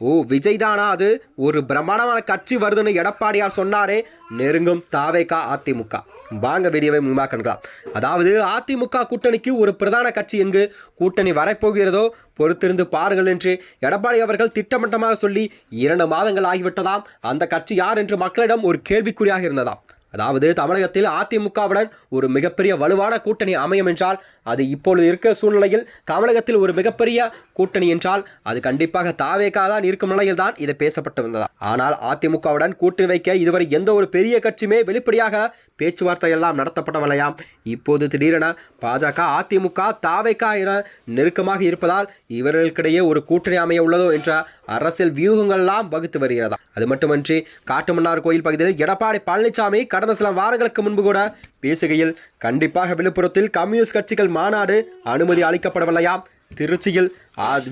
ஓ விஜய் தானா அது? ஒரு பிரம்மாண்டமான கட்சி வருதுன்னு எடப்பாடியார் சொன்னாரே. நெருங்கும் தாவேகா அதிமுக. வாங்க வீடியோவை முன்பாக கண்கலாம். அதாவது அதிமுக கூட்டணிக்கு ஒரு பிரதான கட்சி எங்கு? கூட்டணி வரப்போகிறதோ பொறுத்திருந்து பாருங்கள் என்று எடப்பாடி அவர்கள் திட்டமிட்டமாக சொல்லி இரண்டு மாதங்கள் ஆகிவிட்டதாம். அந்த கட்சி யார் என்று மக்களிடம் ஒரு கேள்விக்குறியாக இருந்ததாம். அதாவது தமிழகத்தில் அதிமுகவுடன் ஒரு மிகப்பெரிய வலுவான கூட்டணி அமையும் என்றால் அது இப்பொழுது இருக்கிற சூழ்நிலையில் தமிழகத்தில் ஒரு மிகப்பெரிய கூட்டணி என்றால் அது கண்டிப்பாக தாவேகா தான் இருக்கும் நிலையில் தான் இது பேசப்பட்டு வந்ததா ஆனால் அதிமுகவுடன் கூட்டணி வைக்க இதுவரை எந்த ஒரு பெரிய கட்சியுமே வெளிப்படையாக பேச்சுவார்த்தை எல்லாம் நடத்தப்படவில்லையாம். இப்போது திடீரென பாஜக அதிமுக தாவேக்கா என நெருக்கமாக இருப்பதால் இவர்களுக்கிடையே ஒரு கூட்டணி அமைய உள்ளதோ என்ற அரசியல் வியூகங்கள்லாம் வகுத்து வருகிறதா. அது மட்டுமன்றி காட்டுமன்னார் கோயில் பகுதியில் எடப்பாடி பழனிசாமி கடந்த சில வாரங்களுக்கு முன்பு கூட பேசுகையில் கண்டிப்பாக விழுப்புரத்தில் கம்யூனிஸ்ட் கட்சிகள் மாநாடு அனுமதி அளிக்கப்படவில்லையா? திருச்சியில்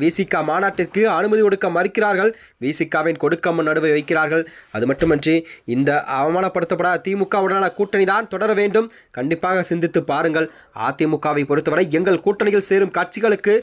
விசிகா மாநாட்டிற்கு அனுமதி கொடுக்க மறுக்கிறார்கள். விசிகாவின் கொடுக்கம்மன் நடுவை வைக்கிறார்கள். அது மட்டுமன்றி இந்த அவமானப்படுத்தப்படாத திமுகவுடனான கூட்டணி தான் தொடர வேண்டும். கண்டிப்பாக சிந்தித்து பாருங்கள். அதிமுகவை பொறுத்தவரை எங்கள் கூட்டணியில் சேரும் கட்சிகளுக்கு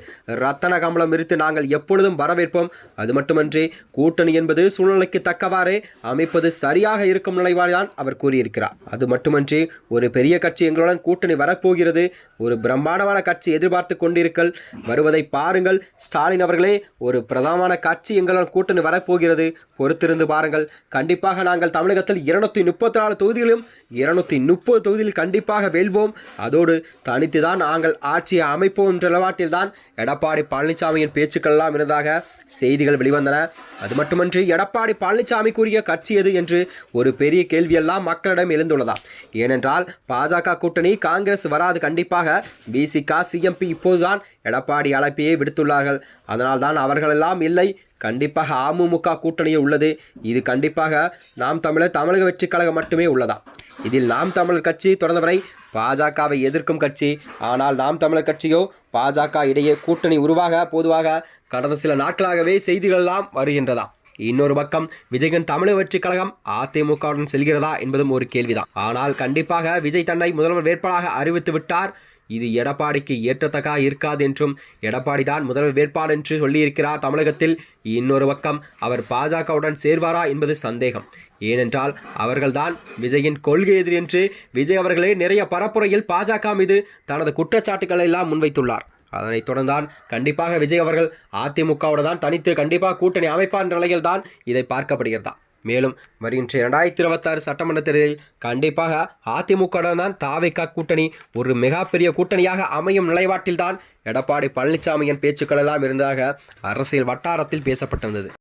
ரத்தன கமலம் விரித்து நாங்கள் எப்பொழுதும் வரவேற்போம். அது மட்டுமன்றி கூட்டணி என்பது சூழ்நிலைக்கு தக்கவாறே அமைப்பது சரியாக இருக்கும் நிலைவாழ்தான் அவர் கூறியிருக்கிறார். அது மட்டுமன்றி ஒரு பெரிய கட்சி எங்களுடன் கூட்டணி வரப்போகிறது. ஒரு பிரம்மாண்டமான கட்சி எதிர்பார்த்து கொண்டிருக்கல். வருவதை பாருங்கள். ஸ்டாலின் அவர்களே ஒரு பிரதானமான கட்சி எங்களுடன் கூட்டணி வரப்போகிறது. பொறுத்திருந்து பாருங்கள். கண்டிப்பாக நாங்கள் தமிழகத்தில் இருநூத்தி முப்பத்தி நாலு தொகுதிகளிலும் இருநூத்தி முப்பது தொகுதியில் கண்டிப்பாக வெல்வோம். அதோடு தனித்து தான் நாங்கள் ஆட்சியை அமைப்போம் என்ற நிலவாட்டில் தான் எடப்பாடி பழனிசாமியின் பேச்சுக்கள் எல்லாம் இருந்ததாக செய்திகள் வெளிவந்தன. அது மட்டுமன்றி எடப்பாடி பழனிசாமி கூறிய கட்சி எது என்று ஒரு பெரிய கேள்வியெல்லாம் மக்களிடம் எழுந்துள்ளதாம் ஏனென்றால் பாஜக கூட்டணி காங்கிரஸ் வராது. கண்டிப்பாக பிசிகா சிஎம்பி இப்போதுதான் எடப்பாடி அழைப்பையே விடுத்துள்ளார்கள். அதனால்தான் அவர்களெல்லாம் இல்லை. கண்டிப்பாக அமமுக கூட்டணியில் உள்ளது. இது கண்டிப்பாக நாம் தமிழர் தமிழக வெற்றிக் கழகம் மட்டுமே உள்ளதா? இதில் நாம் தமிழர் கட்சி தொடர்ந்தவரை பாஜகவை எதிர்க்கும் கட்சி. ஆனால் நாம் தமிழர் கட்சியோ பாஜக இடையே கூட்டணி உருவாக பொதுவாக கடந்த சில நாட்களாகவே செய்திகளெல்லாம் வருகின்றதா? இன்னொரு பக்கம் விஜயன் தமிழக வெற்றிக் கழகம் அதிமுகவுடன் செல்கிறதா என்பதும் ஒரு கேள்விதான். ஆனால் கண்டிப்பாக விஜய் தன்னை முதல்வர் வேட்பாளராக அறிவித்து விட்டார். இது எடப்பாடிக்கு ஏற்றத்தக்கா இருக்காது என்றும் எடப்பாடி தான் முதல்வர் வேட்பாளர் என்று சொல்லியிருக்கிறார் தமிழகத்தில். இன்னொரு பக்கம் அவர் பாஜகவுடன் சேர்வாரா என்பது சந்தேகம். ஏனென்றால் அவர்கள்தான் விஜயின் கொள்கை எதிரி என்று விஜய் அவர்களே நிறைய பரப்புரையில் பாஜக மீது தனது குற்றச்சாட்டுக்களை எல்லாம் முன்வைத்துள்ளார். அதனைத் தொடர்ந்தான் கண்டிப்பாக விஜய் அவர்கள் அதிமுகவோடு தான் தனித்து கண்டிப்பாக கூட்டணி அமைப்பார் என்ற நிலையில் தான் இதை பார்க்கப்படுகிறதா. மேலும் வருகின்ற இரண்டாயிரத்தி இருபத்தாறு சட்டமன்ற தேர்தலில் கண்டிப்பாக அதிமுகவுடன் தான் தாவைக்கா கூட்டணி ஒரு மிகப்பெரிய கூட்டணியாக அமையும் நிலைப்பாட்டில்தான் எடப்பாடி பழனிசாமியின் பேச்சுக்கள் எல்லாம் இருந்ததாக அரசியல் வட்டாரத்தில் பேசப்பட்டிருந்தது.